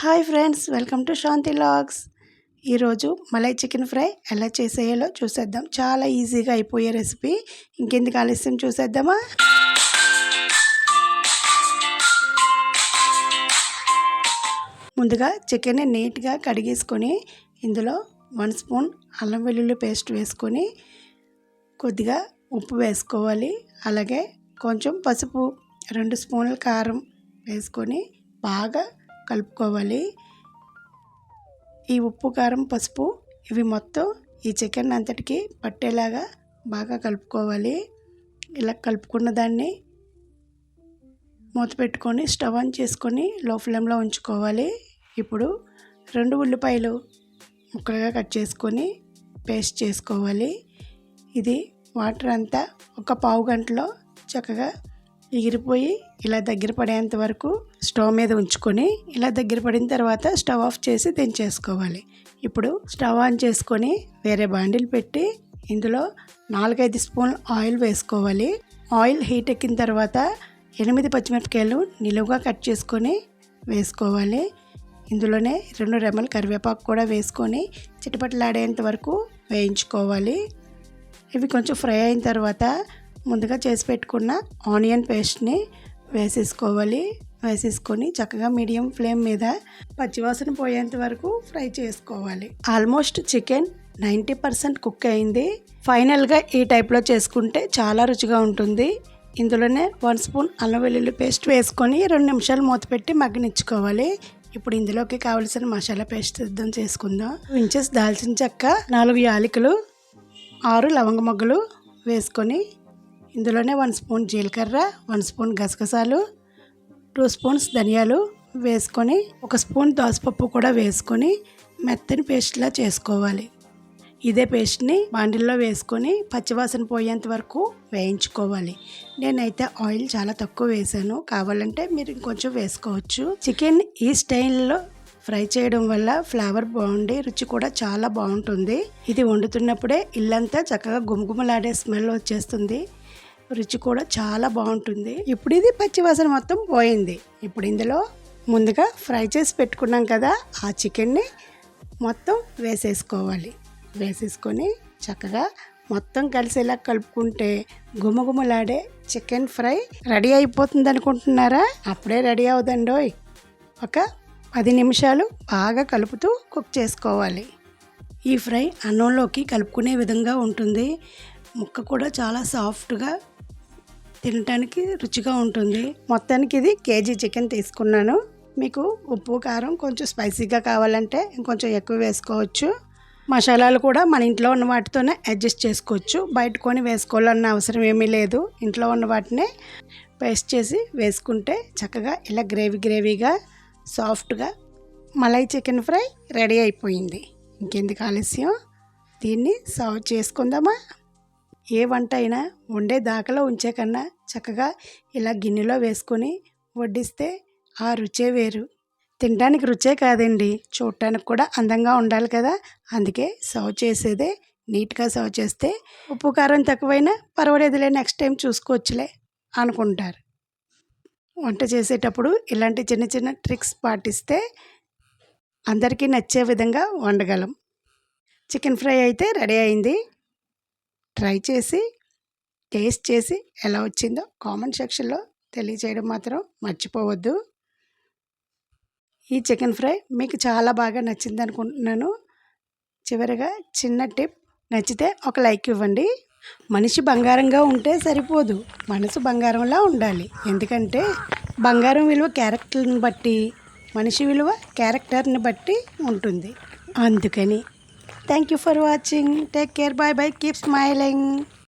Hi friends welcome to Shanti logs. ఈరోజు malai chicken fry ఎలా చేసేయాలో చూసేద్దాం. చాలా ఈజీగా అయిపోయే రెసిపీ. ఇంకెందుకు ఆలస్యం చూసేద్దామా? ముందుగా చికెన్ నీట్గా కడిగేసుకొని ఇందులో వన్ స్పూన్ అల్లం వెల్లుల్లి పేస్ట్ వేసుకొని కొద్దిగా ఉప్పు వేసుకోవాలి. అలాగే కొంచెం పసుపు రెండు స్పూన్ల కారం వేసుకొని బాగా కలుపుకోవాలి. ఈ ఉప్పు కారం పసుపు ఇవి మొత్తం ఈ చికెన్ అంతటికి పట్టేలాగా బాగా కలుపుకోవాలి. ఇలా కలుపుకున్న దాన్ని మూత పెట్టుకొని స్టవ్ ఆన్ చేసుకొని లో ఫ్లేమ్లో ఉంచుకోవాలి. ఇప్పుడు రెండు ఉల్లిపాయలు ముక్కలుగా కట్ చేసుకొని పేస్ట్ చేసుకోవాలి. ఇది వాటర్ అంతా ఒక పావు గంటలో చక్కగా ఎగిరిపోయి ఇలా దగ్గర పడేంత వరకు స్టవ్ మీద ఉంచుకొని ఇలా దగ్గర పడిన తర్వాత స్టవ్ ఆఫ్ చేసి దించేసుకోవాలి. ఇప్పుడు స్టవ్ ఆన్ చేసుకొని వేరే బాండిల్ పెట్టి ఇందులో నాలుగైదు స్పూన్లు ఆయిల్ వేసుకోవాలి. ఆయిల్ హీట్ ఎక్కిన తర్వాత ఎనిమిది పచ్చిమిరపకాయలు నిలువుగా కట్ చేసుకొని వేసుకోవాలి. ఇందులోనే రెండు రెమ్మలు కరివేపాకు కూడా వేసుకొని చిటపట్లాడేంత వరకు వేయించుకోవాలి. ఇవి కొంచెం ఫ్రై అయిన తర్వాత ముందుగా చేసి పెట్టుకున్న ఆనియన్ పేస్ట్ని వేసేసుకోవాలి. వేసేసుకొని చక్కగా మీడియం ఫ్లేమ్ మీద పచ్చివాసన పోయేంత వరకు ఫ్రై చేసుకోవాలి. Almost chicken ninety percent cook అయింది. ఫైనల్గా ఈ టైప్లో చేసుకుంటే చాలా రుచిగా ఉంటుంది. ఇందులోనే వన్ స్పూన్ అల్లం వెల్లుల్లి పేస్ట్ వేసుకొని రెండు నిమిషాలు మూత పెట్టి మగ్గనిచ్చుకోవాలి. ఇప్పుడు ఇందులోకి కావలసిన మసాలా పేస్ట్ సిద్ధం చేసుకుందాం. ఇంచెస్ దాల్చిన చెక్క నాలుగు యాలకులు ఆరు లవంగ మొగ్గలు వేసుకొని ఇందులోనే వన్ స్పూన్ జీలకర్ర వన్ స్పూన్ గసగసాలు టూ స్పూన్స్ ధనియాలు వేసుకొని ఒక స్పూన్ దోసపప్పు కూడా వేసుకొని మెత్తని పేస్ట్లా చేసుకోవాలి. ఇదే పేస్ట్ని బాండిల్లో వేసుకొని పచ్చివాసన పోయేంత వరకు వేయించుకోవాలి. నేనైతే ఆయిల్ చాలా తక్కువ వేసాను. కావాలంటే మీరు ఇంకొంచెం వేసుకోవచ్చు. చికెన్ ఈ స్టైల్లో ఫ్రై చేయడం వల్ల ఫ్లేవర్ బాగుండి రుచి కూడా చాలా బాగుంటుంది. ఇది వండుతున్నప్పుడే ఇల్లంతా చక్కగా గుమగుమలాడే స్మెల్ వచ్చేస్తుంది. రుచి కూడా చాలా బాగుంటుంది. ఇప్పుడు ఇది పచ్చివాసన మొత్తం పోయింది. ఇప్పుడు ఇందులో ముందుగా ఫ్రై చేసి పెట్టుకున్నాం కదా ఆ చికెన్ని మొత్తం వేసేసుకోవాలి. వేసేసుకొని చక్కగా మొత్తం కలిసేలా కలుపుకుంటే గుమగుమలాడే చికెన్ ఫ్రై రెడీ అయిపోతుంది అనుకుంటున్నారా? అప్పుడే రెడీ అవుదండోయ్. ఒక పది నిమిషాలు బాగా కలుపుతూ కుక్ చేసుకోవాలి. ఈ ఫ్రై అన్నంలోకి కలుపుకునే విధంగా ఉంటుంది. ముక్క కూడా చాలా సాఫ్ట్గా తినటానికి రుచిగా ఉంటుంది. మొత్తానికి ఇది కేజీ చికెన్ తీసుకున్నాను. మీకు ఉప్పు కారం కొంచెం స్పైసీగా కావాలంటే ఇంకొంచెం ఎక్కువ వేసుకోవచ్చు. మసాలాలు కూడా మన ఇంట్లో ఉన్న వాటితోనే అడ్జస్ట్ చేసుకోవచ్చు. బయట కొని వేసుకోవాలన్న అవసరం ఏమీ లేదు. ఇంట్లో ఉన్న వాటినే పేస్ట్ చేసి వేసుకుంటే చక్కగా ఇలా గ్రేవీ గ్రేవీగా సాఫ్ట్గా మలై చికెన్ ఫ్రై రెడీ అయిపోయింది. ఇంకెందుకు ఆలస్యం? దీన్ని సర్వ్ చేసుకుందామా? ఏ వంట అయినా వండే దాకలో ఉంచే కన్నా చక్కగా ఇలా గిన్నెలో వేసుకొని వడ్డిస్తే ఆ రుచే వేరు. తినడానికి రుచే కాదండి. చూడటానికి కూడా అందంగా ఉండాలి కదా. అందుకే సర్వ్ చేసేదే నీట్గా సర్వ్ చేస్తే ఉప్పు కారం తక్కువైనా పర్వాలేదులే నెక్స్ట్ టైం చూసుకోవచ్చులే అనుకుంటారు. వంట చేసేటప్పుడు ఇలాంటి చిన్న చిన్న ట్రిక్స్ పాటిస్తే అందరికీ నచ్చే విధంగా వండగలం. చికెన్ ఫ్రై అయితే రెడీ అయింది. ట్రై చేసి టేస్ట్ చేసి ఎలా వచ్చిందో కామెంట్ సెక్షన్లో తెలియచేయడం మాత్రం మర్చిపోవద్దు. ఈ చికెన్ ఫ్రై మీకు చాలా బాగా నచ్చింది అనుకుంటున్నాను. చివరిగా చిన్న టిప్ నచ్చితే ఒక లైక్ ఇవ్వండి. మనిషి బంగారంగా ఉంటే సరిపోదు. మనసు బంగారంలా ఉండాలి. ఎందుకంటే బంగారం విలువ క్యారెక్టర్ని బట్టి మనిషి విలువ క్యారెక్టర్ని బట్టి ఉంటుంది. అందుకని Thank you for watching. Take care. Bye bye. Keep smiling.